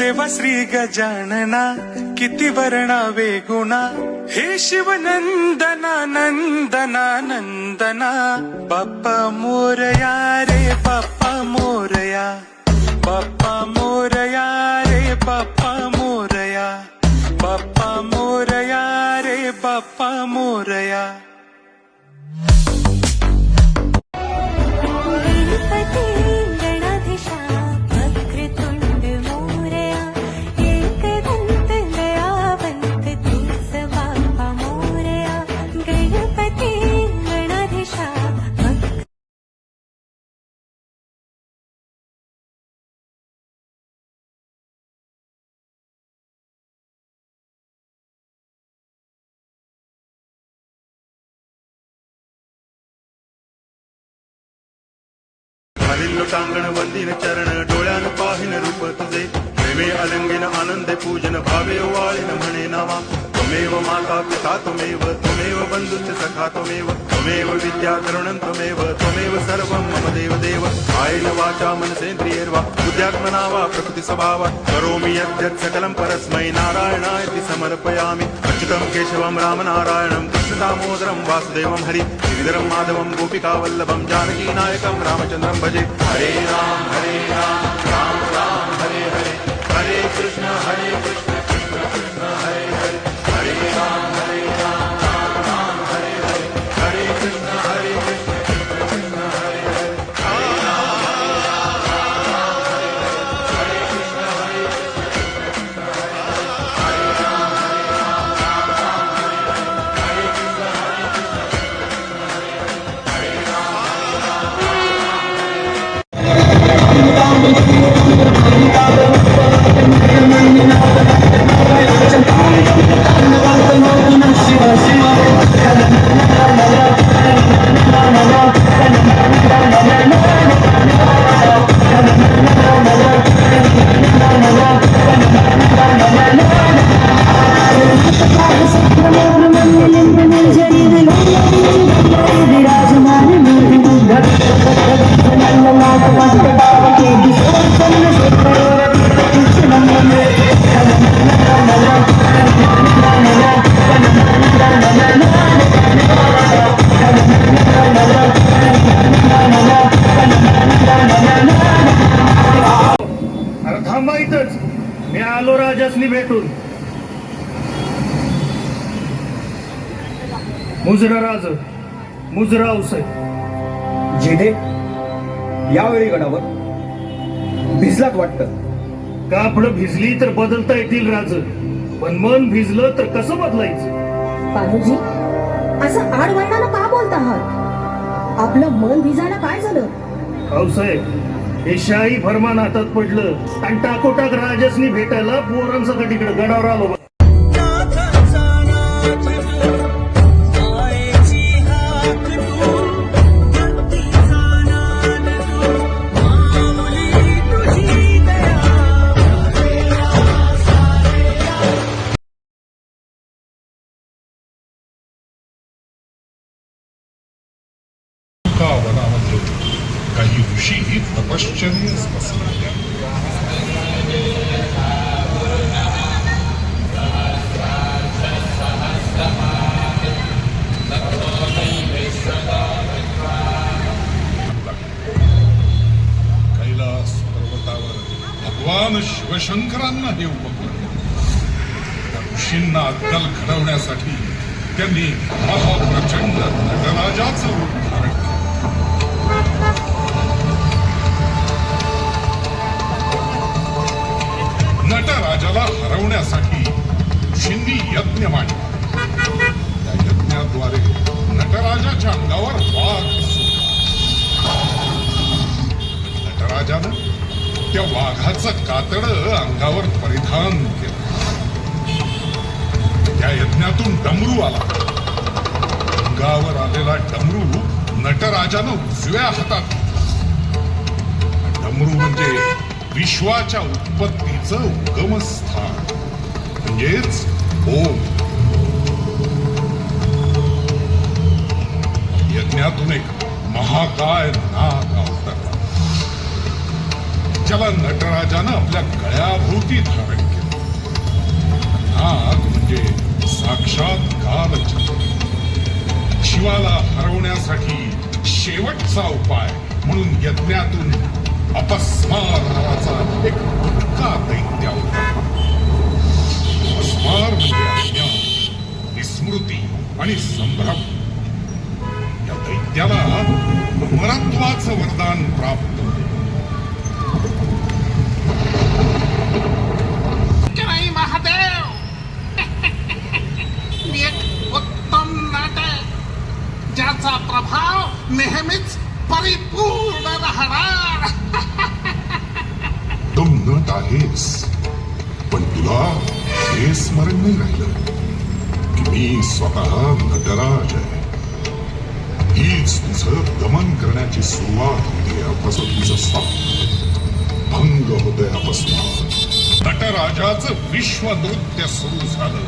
देवश्री गजानना किती वर्णावे गुणा हे शिवनंदना नंदना नंदना. बाप्पा मोरया रे बाप्पा मोरया बाप्पा मोरया रे बाप्पा मोरया बाप्पा मोरया रे बाप्पा मोरया खालील लोटांगण वंदिन चरण डोळ्यान पाहिन रूप तुझे प्रेमे अलंगिन आनंदे पूजन भावे वाळीन म्हणे नामा त्वमेव माता पिता त्वमेव त्वमेव बंधुश्च सखा त्वमेव त्वमेव विद्या तरुणं त्वमेव त्वमेव सर्वं मम देव देव कायेन वाचा मनसेन्द्रियैर्वा बुद्ध्यात्मना वा प्रकृतिस्वभाव। करोमि यद्यत् सकलं परस्मै नारायणाय समर्पयामि। अच्युतं केशवं रामनारायणं कृष्णदामोदरं वासुदेवं हरि श्रीधरं माधवं गोपिकावल्लभं जानकीनायकं रामचन्द्रं भजे। हरे राम हरे राम राम राम हरे हरे। हरे कृष्ण हरे थांबा इथंच. मी आलो राजासनी भेटून. मुजरा राज मुजरा उसाई जिने यावेळी गडावर भिजलात वाटतं. कापड भिजली तर बदलता येतील राज. पण मन भिजलं तर कसं बदलायचं? बालूजी असं आडवळणाला का बोलत आहात आपलं मन भिजायला काय झालं? भाऊसाहेब हे शाही फरमान हातात पडलं. आणि टाकोटाक राजसनी भेटायला पोरांसकट तिकडे गडावर आलो. भगवान शिवशंकरांना हे उपकरण त्या ऋषींना अद्दल घडवण्यासाठी त्यांनी महाप्रचंड नटराजाचं रूप धारण केलं. नटराजाला हरवण्यासाठी ऋषींनी यज्ञ मांडला. त्या यज्ञाद्वारे नटराजाच्या अंगावर वाघ नटराजानं त्या वाघाचं कातड अंगावर परिधान केलं. त्या यज्ञातून डमरू आला. अंगावर आलेला डमरू नटराजानं उजव्या हातात डमरू म्हणजे विश्वाच्या उत्पत्तीचं उगमस्थान. म्हणजेच ओम. यज्ञातून एक महाकाय नाग त्याला नटराजानं आपल्या गळ्याभोवती धारण केलं. नाग म्हणजे साक्षात काल शिवाला हरवण्यासाठी शेवटचा उपाय म्हणून यज्ञातून अपस्मार नावाचा एक पक्का दैत्य होता. अपस्मार म्हणजे अज्ञान विस्मृती आणि संभ्रम. या दैत्याला अमरत्वाचं वरदान प्राप्त होते की नाही महादेव एक उत्तम नाटक ज्याचा प्रभाव नेहमीच परिपूर्ण राहणार. तुम नट आहेस पण तुला हे स्मरण नाही राहिलं. की मी स्वतः नटराज आहे हीच तुझं दमन करण्याची सुरुवात होते आपसं तुझं भंग होतंय अपस्मार नटराजाचं विश्व नृत्य सुरू झालं.